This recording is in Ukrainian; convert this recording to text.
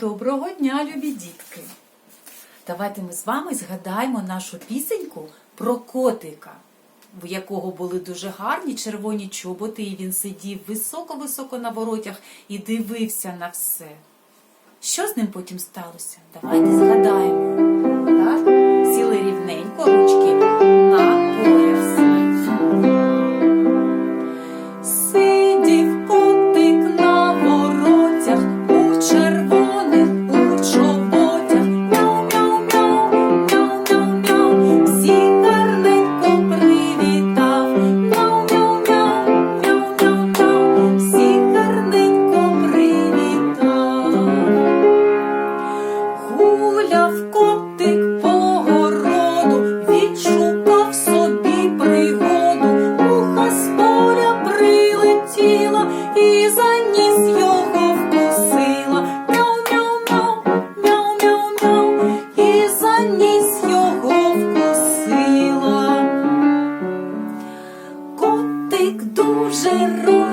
Доброго дня, любі дітки! Давайте ми з вами згадаємо нашу пісеньку про котика, в якого були дуже гарні червоні чоботи, і він сидів високо-високо на воротях і дивився на все. Що з ним потім сталося? Давайте згадаємо. і за його вкусила. Мяу, мяу, мяу, мяу, мяу, мяу, і за його вкусила. Котик дуже ру.